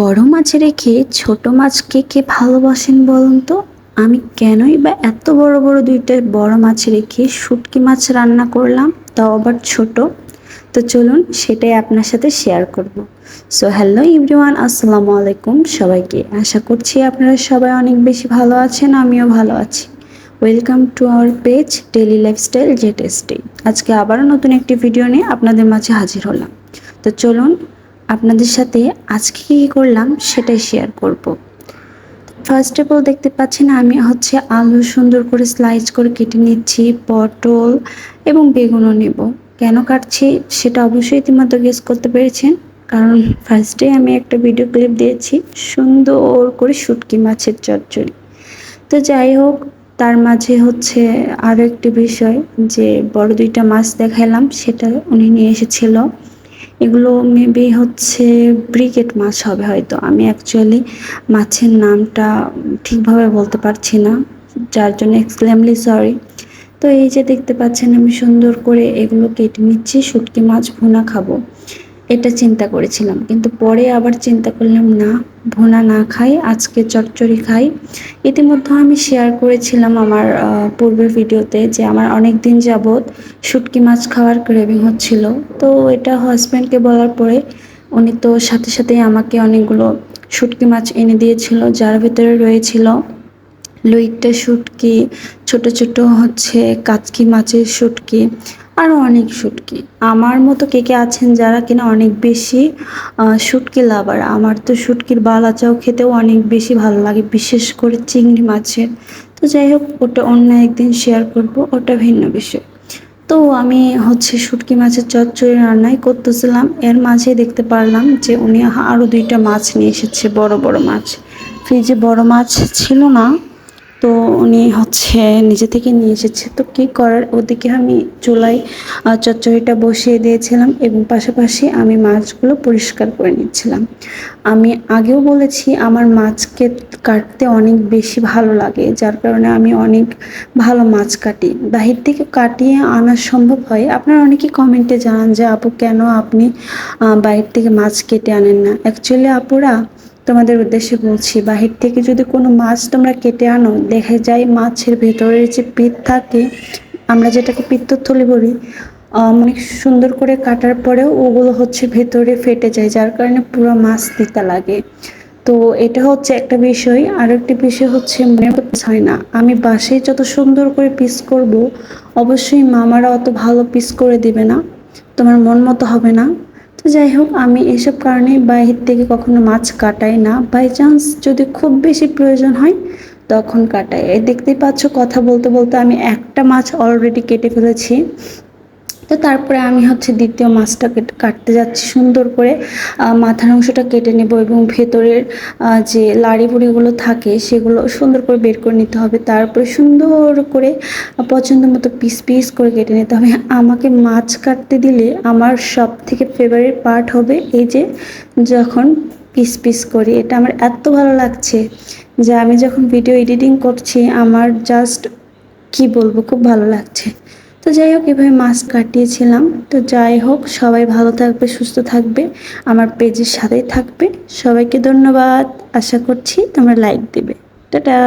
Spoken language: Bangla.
বড় মাছ রেখে ছোট মাছকে কে ভালোবাসেন বলুন তো? আমি কেনই বা এত বড় বড় দুইটা বড় মাছ রেখে শুটকি মাছ রান্না করলাম, তাও আবার ছোট। তো চলুন সেটাই আপনার সাথে শেয়ার করব। সো হ্যালো ইভরিওয়ান আসসালামু আলাইকুম সবাইকে। আশা করছি আপনারা সবাই অনেক বেশি ভালো আছেন, আমিও ভালো আছি। Welcome to our page daily lifestyle jet ST আজকে আবারও নতুন একটি ভিডিও নিয়ে আপনাদের মাঝে হাজির হলাম। তো চলুন আপনাদের সাথে আজকে কী কী করলাম সেটাই শেয়ার করব। ফার্স্ট অফ অল দেখতে পাচ্ছেন আমি হচ্ছে আলু সুন্দর করে স্লাইস করে কেটে নিচ্ছি, পটল এবং বেগুনও নেব। কেন কাটছি সেটা অবশ্যই ইতিমধ্যে গেস করতে পেরেছেন। কারণ ফার্স্টে আমি একটা ভিডিও ক্লিপ দিয়েছি, সুন্দর করে শুটকি মাছের চচ্চড়ি। তো যাই হোক, তার মাঝে হচ্ছে আরও একটি বিষয় যে বড় দুইটা মাছ দেখালাম, সেটা উনি নিয়ে এসেছিল। এগুলো মেবি হচ্ছে ব্রিগেড মাছ হবে হয়তো। আমি অ্যাকচুয়ালি মাছের নামটা ঠিকভাবে বলতে পারছি না, যার জন্য এক্সক্লেমলি সরি তো এই যে দেখতে পাচ্ছেন আমি সুন্দর করে এগুলো কেটে নিচ্ছি, শুটকি মাছ ভুনা খাব। এটা চিন্তা করেছিলাম। কিন্তু পরে আবার চিন্তা করলাম, না, ভুনা না খাই, আজকে চচ্চড়ি খাই। ইতিমধ্যে আমি শেয়ার করেছিলাম আমার পূর্বের ভিডিওতে যে আমার অনেক দিন যাবৎ শুটকি মাছ খাওয়ার ক্রেভিং হচ্ছিল। তো এটা হাজব্যান্ডকে বলার পরে উনি তো সাথে সাথেই আমাকে অনেকগুলো শুটকি মাছ এনে দিয়েছিল, যার ভিতরে রয়েছিল লুইটটা শুটকি, ছোট ছোট হচ্ছে কাচকি মাছের শুটকি আরও অনেক শুটকি। আমার মতো কে কে আছেন যারা কিনা অনেক বেশি শুটকি লাভার? আমার তো শুটকির বালাচাও খেতেও অনেক বেশি ভালো লাগে, বিশেষ করে চিংড়ি মাছের। তো যাই হোক, ওটা অন্য একদিন শেয়ার করব, ওটা ভিন্ন বিষয়। তো আমি হচ্ছে শুটকি মাছের চচ্চড়ি রান্নাই করতেছিলাম। এর মাঝে দেখতে পারলাম যে উনি আরও দুইটা মাছ নিয়ে এসেছে, বড় বড় মাছ। ফ্রিজে বড় মাছ ছিল না তো উনি হচ্ছে নিজে থেকে নিয়ে এসেছে। তো কী করার? ওদিকে আমি চুলায় চচ্চড়িটা বসিয়ে দিয়েছিলাম এবং পাশাপাশি আমি মাছগুলো পরিষ্কার করে নিচ্ছিলাম। আমি আগেও বলেছি, আমার মাছকে কাটতে অনেক বেশি ভালো লাগে, যার কারণে আমি অনেক ভালো মাছ কাটি। বাহির থেকে কাটিয়ে আনা সম্ভব হয়? আপনারা অনেকেই কমেন্টে জানান যে, আপু, কেন আপনি বাইরে থেকে মাছ কেটে আনেন না? অ্যাকচুয়ালি আপুরা তোমাদের উদ্দেশ্যে বলছি, বাহির থেকে যদি কোনো মাছ তোমরা কেটে আনো, দেখা যায় মাছের ভেতরের যে পিঠ থাকে, আমরা যেটাকে পিত্তথলি বলি অনেক সুন্দর করে কাটার পরেও ওগুলো হচ্ছে ভেতরে ফেটে যায়, যার কারণে পুরো মাছ দিতে লাগে। তো এটা হচ্ছে একটা বিষয়। আর একটি বিষয় হচ্ছে, মনে হয় না, আমি বাসায় যত সুন্দর করে পিস করব, অবশ্যই মামারা অত ভালো পিস করে দিবে না। তোমার মন মতো হবে না। তো যাই হোক আমি এসব কারণে বাইরের থেকে কখনো মাছ কাটাই না। বাই চান্স যদি খুব বেশি প্রয়োজন হয়, তখন কাটাই। দেখতেই পাচ্ছ, কথা বলতে বলতে আমি একটা মাছ অলরেডি কেটে ফেলেছি। তো তারপরে আমি হচ্ছে দ্বিতীয় মাছটা কাটতে যাচ্ছি সুন্দর করে। মাথার অংশটা কেটে নেব এবং ভেতরের যে লাড়ি বুড়িগুলো থাকে সেগুলো সুন্দর করে বের করে নিতে হবে। তারপরে সুন্দর করে পছন্দ মতো পিস পিস করে কেটে নিতে হবে। আমাকে মাছ কাটতে দিলে আমার সব থেকে ফেভারিট পার্ট হবে এই যে যখন পিস পিস করি। এটা আমার এত ভালো লাগছে যে আমি যখন ভিডিও এডিটিং করছি, আমার জাস্ট কি বলব, খুব ভালো লাগছে। তো যাই হোক, এভাবে মাছ কাটিয়েছিলাম। তো যাই হোক, সবাই ভালো থাকবে, সুস্থ থাকবে, আমার পেজের সাথেই থাকবে। সবাইকে ধন্যবাদ। আশা করছি তোমরা লাইক দেবে। টাটা!